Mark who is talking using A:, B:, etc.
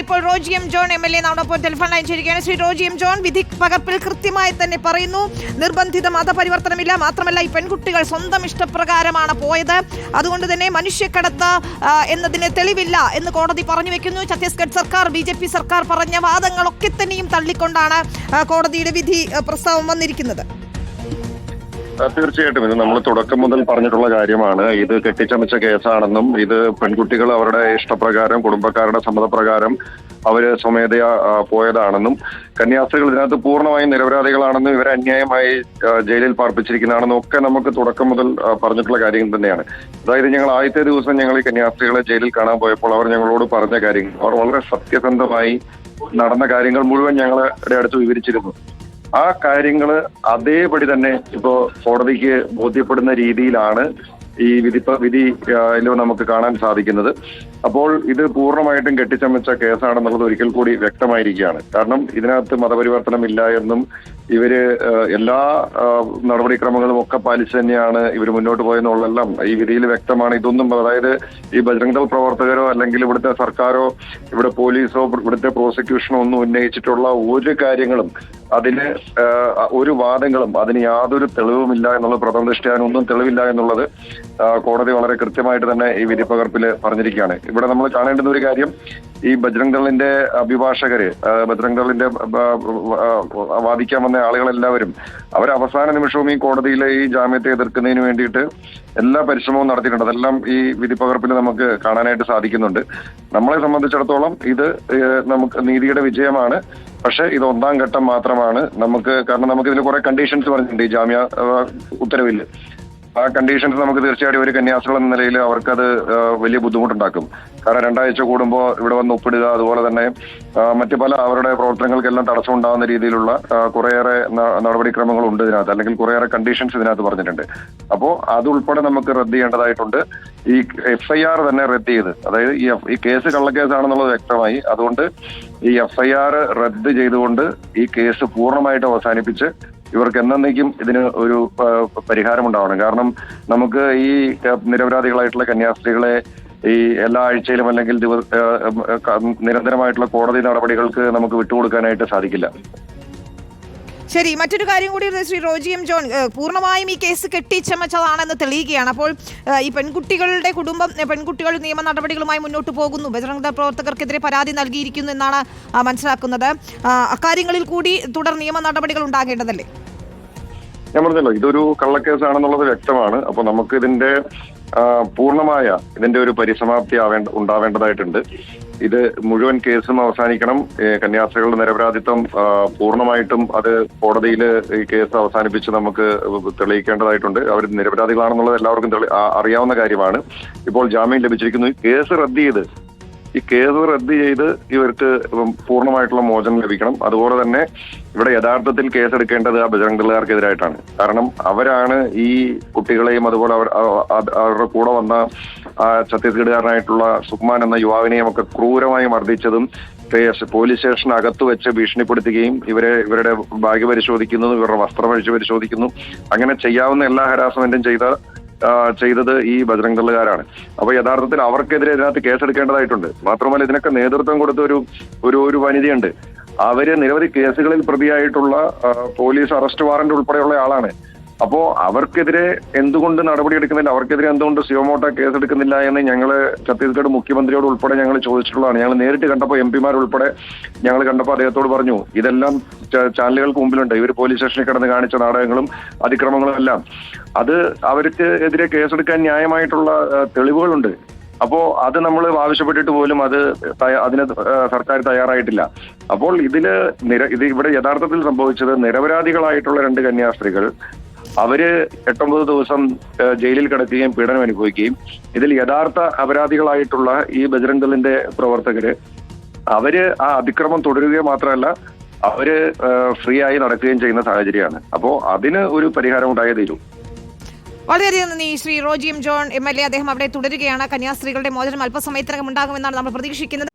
A: ഇപ്പോൾ Roji M John M L A നമ്മോടൊപ്പം telephone line ചെയ്യുകയാണ് ശ്രീ റോജി എം ജോൺ വിധി പകർപ്പിൽ കൃത്യമായി തന്നെ പറയുന്നു. നിർബന്ധിത മതപരിവർത്തനമില്ല. മാത്രമല്ല ഈ പെൺകുട്ടികൾ സ്വന്തം ഇഷ്ടപ്രകാരമാണ് പോയത്. അതുകൊണ്ട് തന്നെ മനുഷ്യക്കടത്ത് എന്നതിന് തെളിവില്ല എന്ന് കോടതി പറഞ്ഞു വെക്കുന്നു. ഛത്തീസ്ഗഡ് സർക്കാർ ബി സർക്കാർ പറഞ്ഞ വാദങ്ങളൊക്കെ തന്നെയും തള്ളിക്കൊണ്ടാണ് കോടതിയുടെ വിധി പ്രസ്താവം വന്നിരിക്കുന്നത്.
B: തീർച്ചയായിട്ടും. ഇത് നമ്മൾ തുടക്കം മുതൽ പറഞ്ഞിട്ടുള്ള കാര്യമാണ്. ഇത് കെട്ടിച്ചമച്ച കേസാണെന്നും ഇത് പെൺകുട്ടികൾ അവരുടെ ഇഷ്ടപ്രകാരം കുടുംബക്കാരുടെ സമ്മതപ്രകാരം അവർ സ്വമേധയാ പോയതാണെന്നും കന്യാസ്ത്രീകൾ ഇതിനകത്ത് പൂർണമായും നിരപരാധികളാണെന്നും ഇവരെ അന്യായമായി ജയിലിൽ പാർപ്പിച്ചിരിക്കുന്നതാണെന്നും ഒക്കെ നമുക്ക് തുടക്കം മുതൽ പറഞ്ഞിട്ടുള്ള കാര്യം തന്നെയാണ്. അതായത് ഞങ്ങൾ ആദ്യത്തെ ദിവസം ഞങ്ങൾ ഈ കന്യാസ്ത്രീകളെ ജയിലിൽ കാണാൻ പോയപ്പോൾ അവർ ഞങ്ങളോട് പറഞ്ഞ കാര്യങ്ങൾ. അവർ വളരെ സത്യസന്ധമായി നടന്ന കാര്യങ്ങൾ മുഴുവൻ ഞങ്ങളുടെ അടുത്ത് വിവരിച്ചിരുന്നു. ആ കാര്യങ്ങൾ അതേപടി തന്നെ ഇപ്പോ കോടതിക്ക് ബോധ്യപ്പെടുന്ന രീതിയിലാണ് ഈ വിധി വിധി ആ, നമുക്ക് കാണാൻ സാധിക്കുന്നത്. അപ്പോൾ ഇത് പൂർണമായിട്ടും കെട്ടിച്ചമച്ച കേസാണെന്നുള്ളത് ഒരിക്കൽ കൂടി വ്യക്തമായിരിക്കുകയാണ്. കാരണം ഇതിനകത്ത് മതപരിവർത്തനം ഇല്ല എന്നും ഇവർ എല്ലാ നടപടിക്രമങ്ങളും ഒക്കെ പാലിച്ച് തന്നെയാണ് ഇവർ മുന്നോട്ട് പോയെന്നുള്ളതെല്ലാം ഈ വിധിയിൽ വ്യക്തമാണ്. ഇതൊന്നും അതായത് ഈ ബജറംഗ് ദൾ പ്രവർത്തകരോ അല്ലെങ്കിൽ ഇവിടുത്തെ സർക്കാരോ ഇവിടെ പോലീസോ ഇവിടുത്തെ പ്രോസിക്യൂഷനോ ഒന്നും ഉന്നയിച്ചിട്ടുള്ള ഒരു കാര്യങ്ങളും അതിന് ഒരു വാദങ്ങളും അതിന് യാതൊരു തെളിവുമില്ല എന്നുള്ള പ്രഥമ ദൃഷ്ടിയാൻ ഒന്നും തെളിവില്ല എന്നുള്ളത് കോടതി വളരെ കൃത്യമായിട്ട് തന്നെ ഈ വിധി പകർപ്പിൽ പറഞ്ഞിരിക്കുകയാണ്. ഇവിടെ നമ്മൾ കാണേണ്ടുന്ന ഒരു കാര്യം ഈ ബജ്രംഗ് ദളിന്റെ അഭിഭാഷകര് ബജ്രംഗ് ദളിന്റെ വാദിക്കാൻ വന്ന ആളുകളെല്ലാവരും അവർ അവസാന നിമിഷവും ഈ കോടതിയിലെ ഈ ജാമ്യത്തെ എതിർക്കുന്നതിന് വേണ്ടിയിട്ട് എല്ലാ പരിശ്രമവും നടത്തിയിട്ടുണ്ട്. അതെല്ലാം ഈ വിധി പകർപ്പിൽ നമുക്ക് കാണാനായിട്ട് സാധിക്കുന്നുണ്ട്. നമ്മളെ സംബന്ധിച്ചിടത്തോളം ഇത് നമുക്ക് നീതിയുടെ വിജയമാണ്. പക്ഷെ ഇത് ഒന്നാം ഘട്ടം മാത്രമാണ്. നമുക്ക് കാരണം നമുക്ക് ഇതിൽ കുറെ കണ്ടീഷൻസ് പറഞ്ഞിട്ടുണ്ട് ഈ ജാമ്യ ഉത്തരവിൽ. ആ കണ്ടീഷൻസ് നമുക്ക് തീർച്ചയായിട്ടും ഒരു കന്യാസ്ത്രീകൾ എന്ന നിലയിൽ അവർക്കത് വലിയ ബുദ്ധിമുട്ടുണ്ടാക്കും. കാരണം രണ്ടാഴ്ച കൂടുമ്പോൾ ഇവിടെ വന്ന് ഒപ്പിടുക അതുപോലെ തന്നെ മറ്റു പല അവരുടെ പ്രവർത്തനങ്ങൾക്കെല്ലാം തടസ്സം ഉണ്ടാകുന്ന രീതിയിലുള്ള കുറേയേറെ നടപടിക്രമങ്ങളുണ്ട് ഇതിനകത്ത് അല്ലെങ്കിൽ കുറേയേറെ കണ്ടീഷൻസ് ഇതിനകത്ത് പറഞ്ഞിട്ടുണ്ട്. അപ്പോൾ അതുൾപ്പെടെ നമുക്ക് റദ്ദ് ചെയ്യേണ്ടതായിട്ടുണ്ട്. ഈ എഫ്ഐആർ തന്നെ റദ്ദ് ചെയ്ത് അതായത് ഈ ഈ കേസ് കള്ളക്കേസാണെന്നുള്ളത് വ്യക്തമായി. അതുകൊണ്ട് ഈ എഫ്ഐആർ റദ്ദ് ചെയ്തുകൊണ്ട് ഈ കേസ് പൂർണമായിട്ട് അവസാനിപ്പിച്ച് ഇവർക്ക് എന്നേക്കും ഇതിന് ഒരു പരിഹാരമുണ്ടാവണം. കാരണം നമുക്ക് ഈ നിരപരാധികളായിട്ടുള്ള കന്യാസ്ത്രീകളെ ഈ എല്ലാ ആഴ്ചയിലും അല്ലെങ്കിൽ നിരന്തരമായിട്ടുള്ള കോടതി നടപടികൾക്ക് നമുക്ക് വിട്ടുകൊടുക്കാനായിട്ട് സാധിക്കില്ല.
A: ശരി മറ്റൊരു കാര്യം കൂടി ശ്രീ റോജി എം ജോൺ പൂർണമായും ഈ കേസ് കെട്ടിച്ചമച്ചതാണെന്ന് തെളിയുകയാണ്. അപ്പോൾ ഈ പെൺകുട്ടികളുടെ കുടുംബം പെൺകുട്ടികൾ നിയമ നടപടികളുമായി മുന്നോട്ട് പോകുന്നു. ബജറംഗ് പ്രവർത്തകർക്കെതിരെ പരാതി നൽകിയിരിക്കുന്നു എന്നാണ് മനസ്സിലാക്കുന്നത്. അക്കാര്യങ്ങളിൽ കൂടി തുടർ നിയമ നടപടികൾ ഉണ്ടാകേണ്ടതല്ലേ?
B: ഞാൻ പറഞ്ഞല്ലോ ഇതൊരു കള്ളക്കേസാണെന്നുള്ളത് വ്യക്തമാണ്. അപ്പൊ നമുക്ക് ഇതിന്റെ പൂർണമായ ഇതിന്റെ ഒരു പരിസമാപ്തി ആവേണ്ട ഉണ്ടാവേണ്ടതായിട്ടുണ്ട്. ഇത് മുഴുവൻ കേസും അവസാനിക്കണം. കന്യാസ്ത്രീകളുടെ നിരപരാധിത്വം പൂർണമായിട്ടും അത് കോടതിയിൽ ഈ കേസ് അവസാനിപ്പിച്ച് നമുക്ക് തെളിയിക്കേണ്ടതായിട്ടുണ്ട്. അവർ നിരപരാധികളാണെന്നുള്ളത് എല്ലാവർക്കും അറിയാവുന്ന കാര്യമാണ്. ഇപ്പോൾ ജാമ്യം ലഭിച്ചിരിക്കുന്നു. കേസ് റദ്ദ് ചെയ്ത് ഈ കേസ് റദ്ദ് ചെയ്ത് ഇവർക്ക് പൂർണമായിട്ടുള്ള മോചനം ലഭിക്കണം. അതുപോലെ തന്നെ ഇവിടെ യഥാർത്ഥത്തിൽ കേസെടുക്കേണ്ടത് ആ ബജറംഗ് ദളുകാർക്കെതിരായിട്ടാണ് കാരണം അവരാണ് ഈ കുട്ടികളെയും അതുപോലെ അവർ അവ- അവരുടെ കൂടെ വന്ന ആ ഛത്തീസ്ഗഡുകാരനായിട്ടുള്ള സുക്മാൻ എന്ന യുവാവിനെയും ഒക്കെ ക്രൂരമായി മർദ്ദിച്ചതും പോലീസ് സ്റ്റേഷനകത്ത് വെച്ച് ഭീഷണിപ്പെടുത്തുകയും ഇവരെ ഇവരുടെ ബാഗ് പരിശോധിക്കുന്നു ഇവരുടെ വസ്ത്രം അഴിച്ച് പരിശോധിക്കുന്നു. അങ്ങനെ ചെയ്യാവുന്ന എല്ലാ ഹരാസ്മെന്റും ചെയ്ത ചെയ്തത് ഈ ബജറംഗ് ദളുകാരാണ് അപ്പൊ യഥാർത്ഥത്തിൽ അവർക്കെതിരെ ഇതിനകത്ത് കേസെടുക്കേണ്ടതായിട്ടുണ്ട്. മാത്രമല്ല ഇതിനൊക്കെ നേതൃത്വം കൊടുത്ത ഒരു ഒരു ഒരു വനിതയുണ്ട്. അവർ നിരവധി കേസുകളിൽ പ്രതിയായിട്ടുള്ള പോലീസ് അറസ്റ്റ് വാറന്റ് ഉൾപ്പെടെയുള്ള ആളാണ്. അപ്പോ അവർക്കെതിരെ എന്തുകൊണ്ട് നടപടി എടുക്കുന്നില്ല അവർക്കെതിരെ എന്തുകൊണ്ട് സിയോമോട്ട കേസെടുക്കുന്നില്ല എന്ന് ഞങ്ങൾ ഛത്തീസ്ഗഡ് മുഖ്യമന്ത്രിയോട് ഉൾപ്പെടെ ഞങ്ങൾ ചോദിച്ചിട്ടുള്ളതാണ്. ഞങ്ങൾ നേരിട്ട് കണ്ടപ്പോൾ എം പിമാർ ഉൾപ്പെടെ ഞങ്ങൾ കണ്ടപ്പോൾ അദ്ദേഹത്തോട് പറഞ്ഞു ഇതെല്ലാം ചാനലുകൾക്ക് മുമ്പിലുണ്ട്. ഇവർ പോലീസ് സ്റ്റേഷനിൽ കിടന്ന് കാണിച്ച നാടകങ്ങളും അതിക്രമങ്ങളും എല്ലാം. അത് അവർക്ക് എതിരെ കേസെടുക്കാൻ ന്യായമായിട്ടുള്ള തെളിവുകളുണ്ട്. അപ്പോ അത് നമ്മൾ ആവശ്യപ്പെട്ടിട്ട് പോലും അത് അതിന് സർക്കാർ തയ്യാറായിട്ടില്ല. അപ്പോൾ ഇതിൽ നിര ഇത് ഇവിടെ യഥാർത്ഥത്തിൽ സംഭവിച്ചത് നിരപരാധികളായിട്ടുള്ള രണ്ട് കന്യാസ്ത്രീകൾ അവർ എട്ടൊമ്പത് ദിവസം ജയിലിൽ കിടക്കുകയും പീഡനം അനുഭവിക്കുകയും ഇതിൽ യഥാർത്ഥ അപരാധികളായിട്ടുള്ള ഈ ബജരംഗ് ദളിന്റെ പ്രവർത്തകര് അവർ ആ അതിക്രമം തുടരുകയോ മാത്രമല്ല അവർ ഫ്രീ ആയി നടക്കുകയും ചെയ്യുന്ന സാഹചര്യമാണ്. അപ്പോ അതിന് ഒരു പരിഹാരം ഉണ്ടായേ തീരൂ.
A: വളരെയധികം നന്ദി Shri Roji M John M L A. അദ്ദേഹം അവിടെ തുടരുകയാണ്. കന്യാസ്ത്രീകളുടെ മോചനം അല്പസമയത്തിനകം ഉണ്ടാകുമെന്നാണ് നമ്മൾ പ്രതീക്ഷിക്കുന്നത്.